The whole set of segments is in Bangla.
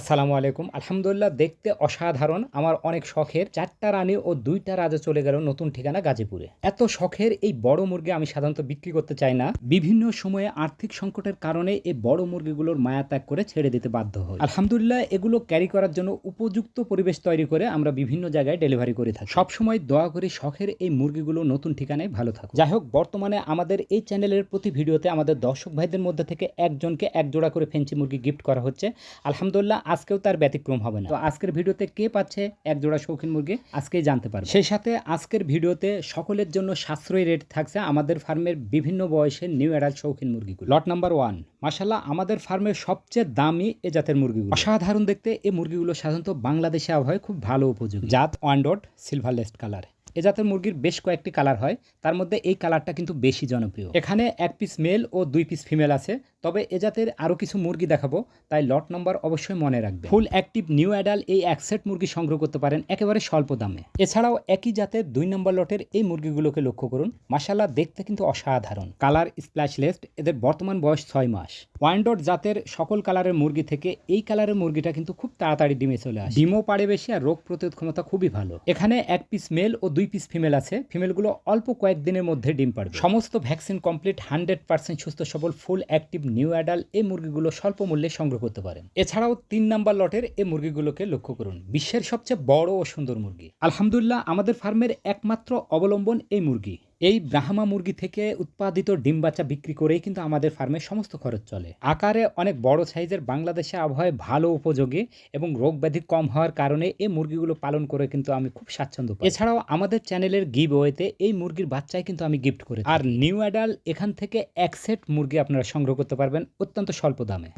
আসসালামু আলাইকুম। আলহামদুলিল্লাহ, দেখতে অসাধারণ। আমার অনেক শখের। চারটা রানী ও দুইটা রাজা চলে গেল নতুন ঠিকানা গাজীপুরে। এত শখের এই বড় মুরগি আমি সাধারণত বিক্রি করতে চাই না। বিভিন্ন সময়ে আর্থিক সংকটের কারণে এই বড় মুরগিগুলোর মায়া ত্যাগ করে ছেড়ে দিতে বাধ্য হই। আলহামদুলিল্লাহ, এগুলো ক্যারি করার জন্য উপযুক্ত পরিবেশ তৈরি করে আমরা বিভিন্ন জায়গায় ডেলিভারি করে থাকি। সবসময় দোয়া করে শখের এই মুরগিগুলো নতুন ঠিকানায় ভালো থাকুক। যাই হোক, বর্তমানে আমাদের এই চ্যানেলের প্রতি ভিডিওতে আমাদের দর্শক ভাইদের মধ্যে থেকে একজনকে এক জোড়া করে ফেন্সি মুরগি গিফট করা হচ্ছে। আলহামদুলিল্লাহ আজকেও তার ব্যতিক্রম হবে না। তো আজকের ভিডিওতে কে পাচ্ছে? এক জোড়া শৌখিন মুরগি আজকেই জানতে পারবে। সেই সাথে আজকের ভিডিওতে সকলের জন্য সাশ্রয়ী রেট থাকছে আমাদের ফার্মের বিভিন্ন বয়সের নিউ অ্যাডাল্ট শৌখিন মুরগিগুলো। লট নাম্বার ওয়ান মাসাল্লাহ আমাদের ফার্মের সবচেয়ে দামি এ জাতের মুরগিগুলো। অসাধারণ দেখতে এই মুরগিগুলো সাধারণত বাংলাদেশে আবহাওয়ায় খুব ভালো উপযোগী। জাত one dot silver laced colour এ জাতের মুরগির বেশ কয়েকটি কালার হয়। তার মধ্যে এই কালারটা কিন্তু বেশি জনপ্রিয়। এখানে এক পিস মেল ও দুই পিস ফিমেল আছে। তবে এ জাতের আরও কিছু মুরগি দেখাবো, তাই লট নম্বর অবশ্যই মনে রাখবে ফুল অ্যাক্টিভ নিউ অ্যাডাল এই এক সেট মুরগি সংগ্রহ করতে পারেন একেবারে স্বল্প দামে। এছাড়াও একই জাতের দুই নম্বর লটের এই মুরগিগুলোকে লক্ষ্য করুন মাসাল্লাহ দেখতে কিন্তু অসাধারণ। কালার স্প্ল্যাশলেস্ট এদের বর্তমান বয়স ছয় মাস। ওয়াইন্ডট জাতের সকল কালারের মুরগি থেকে এই কালারের মুরগিটা কিন্তু খুব তাড়াতাড়ি ডিমে চলে আসে। ডিমও পাড়ে বেশি আর রোগ প্রতিরোধ ক্ষমতা খুবই ভালো। এখানে এক পিস মেল ও দুই পিস ফিমেল আছে, ফিমেলগুলো অল্প কয়েকদিনের মধ্যে ডিম পাড়বে। সমস্ত ভ্যাকসিন কমপ্লিট, হান্ড্রেড পার্সেন্ট সুস্থ সবল, ফুল অ্যাক্টিভ নিউ অ্যাডাল এই মুরগিগুলো স্বল্প মূল্যে সংগ্রহ করতে পারেন। এছাড়াও তিন নাম্বার লটের এই মুরগিগুলোকে লক্ষ্য করুন। বিশ্বের সবচেয়ে বড় ও সুন্দর মুরগি। আলহামদুলিল্লাহ, আমাদের ফার্মের একমাত্র অবলম্বন এই মুরগি। এই ব্রাহ্মা মুরগি থেকে উৎপাদিত ডিম বাচ্চা বিক্রি করেই কিন্তু আমাদের ফার্মের সমস্ত খরচ চলে। আকারে অনেক বড় সাইজের বাংলাদেশে আবহাওয়ায় ভালো উপযোগী এবং রোগ ব্যাধি কম হওয়ার কারণে এই মুরগিগুলো পালন করে কিন্তু আমি খুব স্বাচ্ছন্দ্য। এছাড়াও আমাদের চ্যানেলের গিভ ওয়েতে এই মুরগির বাচ্চাই কিন্তু আমি গিফট করি আর নিউ অ্যাডাল এখান থেকে এক সেট মুরগি আপনারা সংগ্রহ করতে পারবেন অত্যন্ত স্বল্প দামে।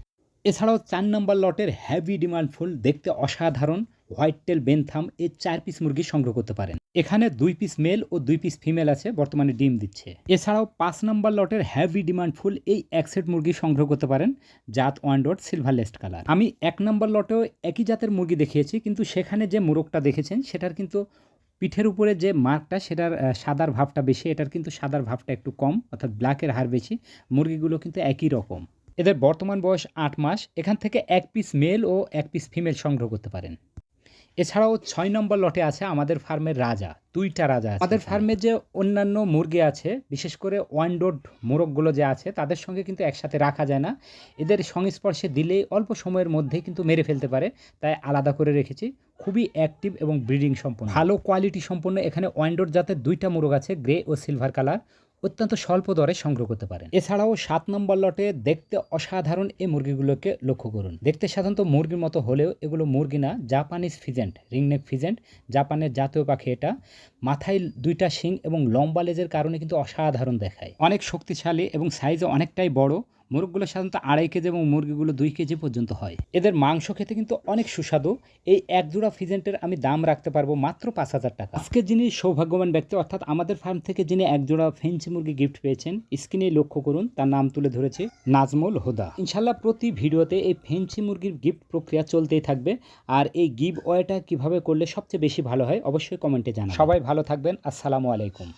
এছাড়াও চার নম্বর লটের হ্যাভি ডিমান্ড ফুল দেখতে অসাধারণ হোয়াইট টেল বেনথাম এই চার পিস মুরগি সংগ্রহ করতে পারেন। এখানে দুই পিস মেল ও দুই পিস ফিমেল আছে, বর্তমানে ডিম দিচ্ছে। এছাড়াও পাঁচ নম্বর লটের হ্যাভি ডিমান্ড ফুল এই এক সেট মুরগি সংগ্রহ করতে পারেন, জাত one dot silver laced colour আমি এক নম্বর লটেও একই জাতের মুরগি দেখিয়েছি, কিন্তু সেখানে যে মোরগটা দেখেছেন, সেটার কিন্তু পিঠের উপরে যে মার্কটা, সেটার সাদার ভাবটা বেশি, এটার কিন্তু সাদার ভাবটা একটু কম, অর্থাৎ ব্ল্যাকের হার বেশি, মুরগিগুলো কিন্তু একই রকম। এদের বর্তমান বয়স আট মাস, এখান থেকে এক পিস মেল ও এক পিস ফিমেল সংগ্রহ করতে পারেন। এছাড়াও ছয় নম্বর লটে আছে আমাদের ফার্মের রাজা দুইটা রাজা আমাদের ফার্মে যে অন্যান্য মুরগি আছে বিশেষ করে ওয়ানডোড মোরগগুলো যে আছে তাদের সঙ্গে কিন্তু একসাথে রাখা যায় না। এদের সংস্পর্শে দিলেই অল্প সময়ের মধ্যেই কিন্তু মেরে ফেলতে পারে তাই আলাদা করে রেখেছি। খুবই অ্যাক্টিভ এবং ব্রিডিং সম্পন্ন। ভালো কোয়ালিটি সম্পন্ন এখানে ওয়ানডোড জাতের দুইটা মোরগ আছে গ্রে ও সিলভার কালার অত্যন্ত স্বল্প দরে সংগ্রহ করতে পারেন। এছাড়াও সাত নম্বর লটে দেখতে অসাধারণ এই মুরগিগুলোকে লক্ষ্য করুন। দেখতে সাধারণত মুরগির মতো হলেও এগুলো মুরগি না, জাপানিজ ফিজেন্ট, রিংনেক ফিজেন্ট, জাপানের জাতীয় পাখি এটা। মাথায় দুইটা শিং এবং লম্বা লেজের কারণে কিন্তু অসাধারণ দেখায়। অনেক শক্তিশালী এবং সাইজে অনেকটাই বড়। মুরগগুলো সাধারণত আড়াই কেজি এবং মুরগিগুলো দুই কেজি পর্যন্ত হয়। এদের মাংস খেতে কিন্তু অনেক সুস্বাদু। এই এক জোড়া ফিজেন্টের আমি দাম রাখতে পারব মাত্র পাঁচ হাজার টাকা। আজকে যিনি সৌভাগ্যবান ব্যক্তি, অর্থাৎ আমাদের ফার্ম থেকে যিনি এক জোড়া ফেন্সি মুরগি গিফট পেয়েছেন, স্ক্রিনে লক্ষ্য করুন, তার নাম তুলে ধরেছে নাজমুল হুদা। ইনশাল্লাহ প্রতি ভিডিওতে এই ফেন্সি মুরগির গিফট প্রক্রিয়া চলতেই থাকবে। আর এই গিভ ওয়েটা কীভাবে করলে সবচেয়ে বেশি ভালো হয়, অবশ্যই কমেন্টে জানান সবাই ভালো থাকবেন, আসসালামু আলাইকুম।